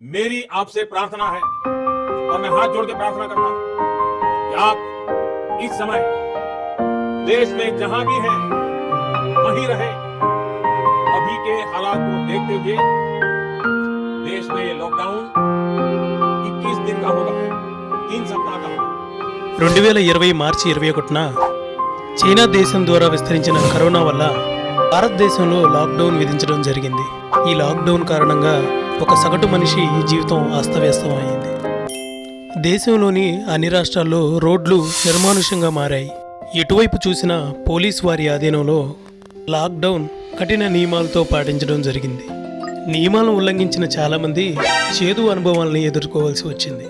मेरी आपसे प्रार्थना है और मैं हाथ जोड़ के प्रार्थना करता हूं कि आप इस समय देश में जहां भी हैं वहीं रहे अभी के हालात को देखते हुए देश में ये लॉकडाउन 21 दिन का होगा तीन सप्ताह का होगा రెండు వేల ఇరవై మార్చి ఇరవై ఒకటిన చైనా దేశం ద్వారా విస్తరించిన కరోనా వల్ల భారతదేశంలో లాక్డౌన్ విధించడం జరిగింది ఈ లాక్డౌన్ కారణంగా ఒక సగటు మనిషి జీవితం అస్తవ్యస్తం అయింది దేశంలోని అన్ని రాష్ట్రాల్లో రోడ్లు నిర్మానుష్యంగా మారాయి. ఎటువైపు చూసినా పోలీస్ వారి ఆధీనంలో లాక్డౌన్ కఠిన నియమాలతో పాటించడం జరిగింది. నియమాలను ఉల్లంఘించిన చాలామంది చేదు అనుభవాలను ఎదుర్కోవాల్సి వచ్చింది.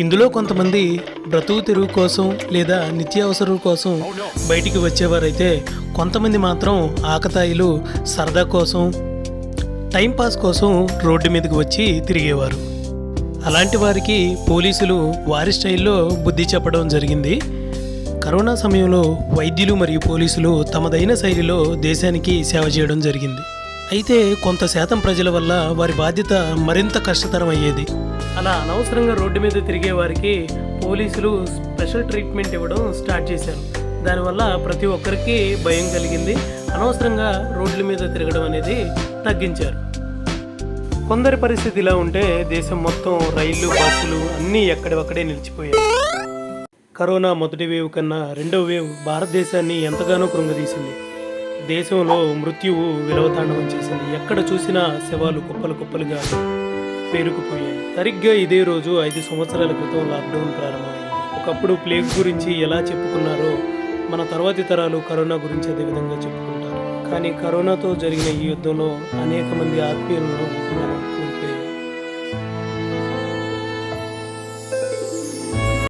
ఇందులో కొంతమంది బ్రతుకు తెరువు కోసం లేదా నిత్యావసరం కోసం బయటికి వచ్చేవారైతే కొంతమంది మాత్రం ఆకతాయిలు సరదా కోసం టైంపాస్ కోసం రోడ్డు మీదకి వచ్చి తిరిగేవారు. అలాంటి వారికి పోలీసులు వారి స్టైల్లో బుద్ధి చెప్పడం జరిగింది. కరోనా సమయంలో వైద్యులు మరియు పోలీసులు తమదైన శైలిలో దేశానికి సేవ చేయడం జరిగింది. అయితే కొంత శాతం ప్రజల వల్ల వారి బాధ్యత మరింత కష్టతరం అయ్యేది అలా అనవసరంగా రోడ్డు మీద తిరిగే వారికి పోలీసులు స్పెషల్ ట్రీట్మెంట్ ఇవ్వడం స్టార్ట్ చేశారు. దానివల్ల ప్రతి ఒక్కరికి భయం కలిగింది. అనవసరంగా రోడ్ల మీద తిరగడం అనేది తగ్గించారు. కొందరి పరిస్థితి ఇలా ఉంటే దేశం మొత్తం రైళ్ళు బస్సులు అన్నీ ఎక్కడివక్కడే నిలిచిపోయాయి. కరోనా మొదటి వేవ్ కన్నా రెండవ వేవ్ భారతదేశాన్ని ఎంతగానో కృంగదీసింది. దేశంలో మృత్యువు విలవతాండవం చేసింది. ఎక్కడ చూసినా శవాలు కుప్పలు కుప్పలుగా పేరుకుపోయాయి. సరిగ్గా ఇదే రోజు ఐదు సంవత్సరాల క్రితం లాక్డౌన్ ప్రారంభమైంది. ఒకప్పుడు ప్లేగ్ గురించి ఎలా చెప్పుకున్నారో మన తర్వాతి తరాలు కరోనా గురించి అదే విధంగా చెప్పుకుంటారు. కానీ కరోనాతో జరిగిన ఈ యుద్ధంలో అనేక మంది ఆత్మీయులను మనం